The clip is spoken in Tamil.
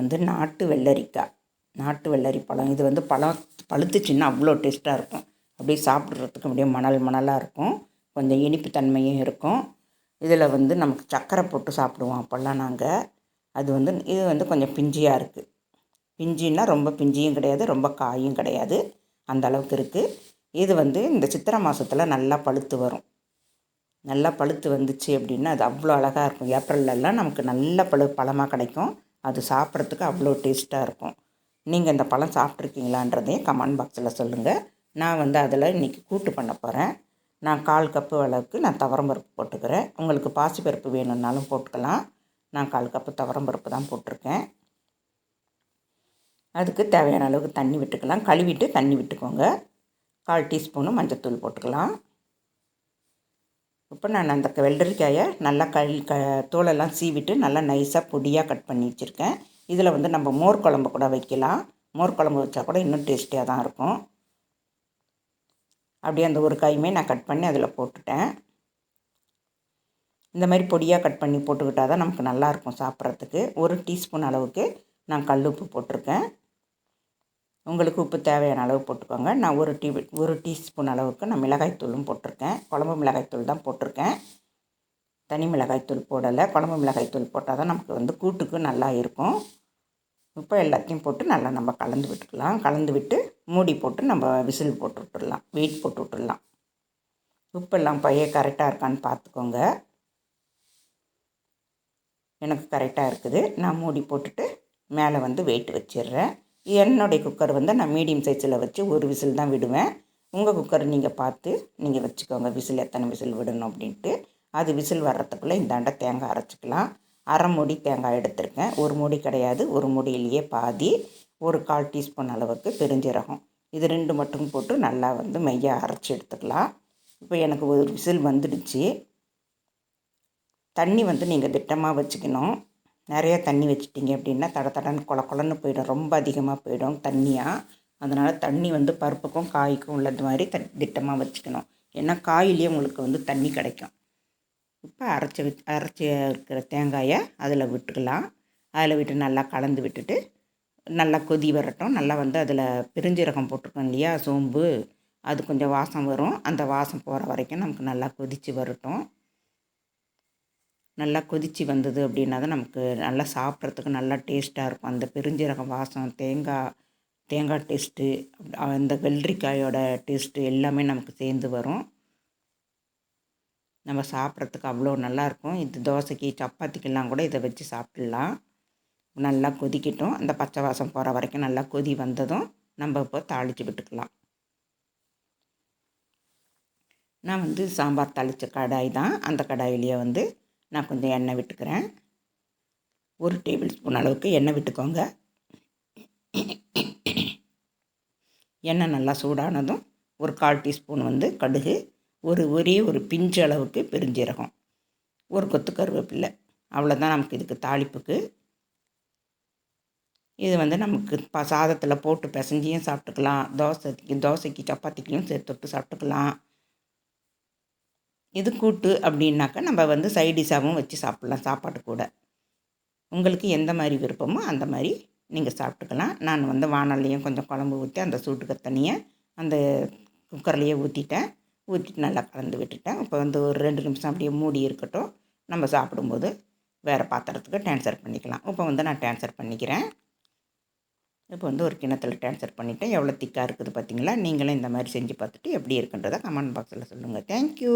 வந்து நாட்டு வெள்ளரிக்காய் நாட்டு வெள்ளரி பழம். இது வந்து பழம் பழுத்துச்சின்னா அவ்வளோ டேஸ்ட்டாக இருக்கும். அப்படியே சாப்பிட்றதுக்கு அப்படியே மணல் மணலாக இருக்கும். கொஞ்சம் இனிப்பு தன்மையும் இருக்கும். இதில் வந்து நமக்கு சர்க்கரை போட்டு சாப்பிடுவோம் அப்போல்லாம் நாங்கள் அது வந்து இது வந்து கொஞ்சம் பிஞ்சியாக இருக்குது பிஞ்சின்னா ரொம்ப பிஞ்சியும் கிடையாது ரொம்ப காயும் கிடையாது. அந்த அளவுக்கு இருக்குது இது வந்து இந்த சித்திரை மாதத்தில் நல்லா பழுத்து வரும். நல்லா பழுத்து வந்துச்சு அப்படின்னா அது அவ்வளோ அழகாக இருக்கும். ஏப்ரல்லலாம் நமக்கு நல்ல பழு பழமாக கிடைக்கும். அது சாப்பிட்றதுக்கு அவ்வளோ டேஸ்ட்டாக இருக்கும். நீங்கள் இந்த பழம் சாப்பிட்ருக்கீங்களான்றதையும் கமெண்ட் பாக்ஸில் சொல்லுங்கள் நான் வந்து அதில் இன்றைக்கி கூட்டு பண்ண போகிறேன். நான் கால் கப்பு அளவுக்கு நான் துவரம்பருப்பு போட்டுக்கிறேன். உங்களுக்கு பாசிப்பருப்பு வேணும்னாலும் போட்டுக்கலாம். நான் கால் கப்பு துவரம்பருப்பு தான் போட்டிருக்கேன். அதுக்கு தேவையான அளவுக்கு தண்ணி விட்டுக்கலாம். கழுவிட்டு தண்ணி விட்டுக்கோங்க. கால் டீஸ்பூனு மஞ்சத்தூள் போட்டுக்கலாம். இப்போ நான் அந்த வெள்ளரிக்காயை நல்லா கழி க தோலெல்லாம் சீவிட்டு நல்லா நைஸாக பொடியாக கட் பண்ணி வச்சுருக்கேன். இதில் வந்து நம்ம மோர் குழம்பு கூட வைக்கலாம். மோர் குழம்பு வச்சா கூட இன்னும் டேஸ்டியாக தான் இருக்கும். அப்படியே அந்த ஒரு காயுமே நான் கட் பண்ணி அதில் போட்டுட்டேன். இந்த மாதிரி பொடியாக கட் பண்ணி போட்டுக்கிட்டால் தான் நமக்கு நல்லாயிருக்கும் சாப்பிட்றதுக்கு. ஒரு டீஸ்பூன் அளவுக்கு நான் கல் உப்பு போட்டிருக்கேன். உங்களுக்கு உப்பு தேவையான அளவு போட்டுக்கோங்க. நான் ஒரு டீ ஒரு டீஸ்பூன் அளவுக்கு நான் மிளகாய்த்தூளும் போட்டிருக்கேன். குழம்பு மிளகாய்த்தூள் தான் போட்டிருக்கேன். தனி மிளகாய்த்தூள் போடலை. குழம்பு மிளகாய்த்தூள் போட்டால் தான் நமக்கு வந்து கூட்டுக்கு நல்லா இருக்கும். இப்போ எல்லாத்தையும் போட்டு நல்லா நம்ம கலந்து விட்டுக்கலாம். கலந்து விட்டு மூடி போட்டு நம்ம விசில் போட்டு விட்டுடலாம். வெயிட் போட்டு விட்டுடலாம். உப்பெல்லாம் பைய கரெக்டாக இருக்கான்னு பார்த்துக்கோங்க. எனக்கு கரெக்டாக இருக்குது. நான் மூடி போட்டுட்டு மேலே வந்து வெயிட் வச்சிடுறேன். என்னுடைய குக்கர் வந்து நான் மீடியம் சைஸில் வச்சு ஒரு விசில் தான் விடுவேன். உங்கள் குக்கர் நீங்கள் பார்த்து நீங்கள் வச்சுக்கோங்க. விசில் எத்தனை விசில் விடணும் அப்படின்ட்டு. அது விசில் வர்றதுக்குள்ளே இந்தாண்ட தேங்காய் அரைச்சிக்கலாம். அரை மூடி தேங்காய் எடுத்திருக்கேன். ஒரு மூடி கிடையாது. ஒரு மூடியிலேயே பாதி ஒரு கால் டீஸ்பூன் அளவுக்கு பெருஞ்சீரகம். இது ரெண்டு மட்டும் போட்டு நல்லா வந்து மையாக அரைச்சி எடுத்துக்கலாம். இப்போ எனக்கு ஒரு விசில் வந்துடுச்சு. தண்ணி வந்து நீங்கள் திட்டமாக வச்சுக்கணும். நிறைய தண்ணி வச்சிட்டிங்க அப்படின்னா தட தடன்னு கொல கொலன்னு போயிடும். ரொம்ப அதிகமாக போயிடும் தண்ணியாக அதனால் தண்ணி வந்து பருப்புக்கும் காய்க்கும் உள்ளது மாதிரி த திட்டமாக வச்சுக்கணும். ஏன்னா காயிலேயே உங்களுக்கு வந்து தண்ணி கிடைக்கும். இப்போ அரைச்சி வச்சு அரைச்சி இருக்கிற தேங்காயை அதில் விட்டுக்கலாம். அதில் விட்டு நல்லா கலந்து விட்டுட்டு நல்லா கொதி வரட்டும். நல்லா வந்து அதில் பெருஞ்சீரகம் போட்டிருக்கோம் இல்லையா சோம்பு. அது கொஞ்சம் வாசம் வரும். அந்த வாசம் போகிற வரைக்கும் நமக்கு நல்லா கொதித்து வரட்டும். நல்லா கொதித்து வந்தது அப்படின்னா தான் நமக்கு நல்லா சாப்பிட்றதுக்கு நல்லா டேஸ்ட்டாக இருக்கும். அந்த பெருஞ்சீரகம் வாசம் தேங்காய் தேங்காய் டேஸ்ட்டு அந்த வெள்ளரிக்காயோட டேஸ்ட்டு எல்லாமே நமக்கு சேர்ந்து வரும். நம்ம சாப்பிட்றதுக்கு அவ்வளோ நல்லாயிருக்கும் இது தோசைக்கு சப்பாத்திக்கெல்லாம் கூட இதை வச்சு சாப்பிட்லாம். நல்லா கொதிக்கட்டும். அந்த பச்சை வாசம் போகிற வரைக்கும் நல்லா கொதி வந்ததும் நம்ம இப்போ தாளித்து விட்டுக்கலாம். நான் வந்து சாம்பார் தாளித்த கடாய் தான். அந்த கடாயிலேயே வந்து நான் கொஞ்சம் எண்ணெய் விட்டுக்கிறேன். ஒரு டேபிள் ஸ்பூன் அளவுக்கு எண்ணெய் விட்டுக்கோங்க. எண்ணெய் நல்லா சூடானதும் ஒரு கால் டீஸ்பூன் வந்து கடுகு ஒரு ஒரே ஒரு பிஞ்சு அளவுக்கு பெருஞ்சீரகம் ஒரு கொத்து கருவேப்பில்லை. அவ்வளோதான் நமக்கு இதுக்கு தாளிப்புக்கு. இது வந்து நமக்கு ப சாதத்தில் போட்டு பிசைஞ்சியும் சாப்பிட்டுக்கலாம். தோசைக்கு தோசைக்கு சப்பாத்திக்கும் சேர்த்து தொட்டு சாப்பிட்டுக்கலாம். இது கூட்டு அப்படின்னாக்கா நம்ம வந்து சைடிஷாகவும் வச்சு சாப்பிட்லாம் சாப்பாடு கூட. உங்களுக்கு எந்த மாதிரி விருப்பமோ அந்த மாதிரி நீங்கள் சாப்பிட்டுக்கலாம். நான் வந்து வானல்லையும் கொஞ்சம் குழம்பு ஊற்றி அந்த சூட்டுக்கு தண்ணியை அந்த குக்கர்லேயே ஊற்றிட்டேன் ஊற்றிட்டு நல்லா கலந்து விட்டுட்டேன். இப்போ வந்து ஒரு ரெண்டு நிமிஷம் அப்படியே மூடி இருக்கட்டும். நம்ம சாப்பிடும்போது வேறு பாத்திரத்துக்கு ட்ரான்ஸ்ஃபர் பண்ணிக்கலாம். இப்போ வந்து நான் ட்ரான்ஸ்ஃபர் பண்ணிக்கிறேன். இப்போ வந்து ஒரு கிணத்துல ட்ரான்ஸ்ஃபர் பண்ணிவிட்டேன் எவ்வளோ திக்காக இருக்குது பார்த்தீங்களா நீங்களும் இந்த மாதிரி செஞ்சு பார்த்துட்டு எப்படி இருக்குன்றதை கமெண்ட் பாக்ஸில் சொல்லுங்கள் தேங்க்யூ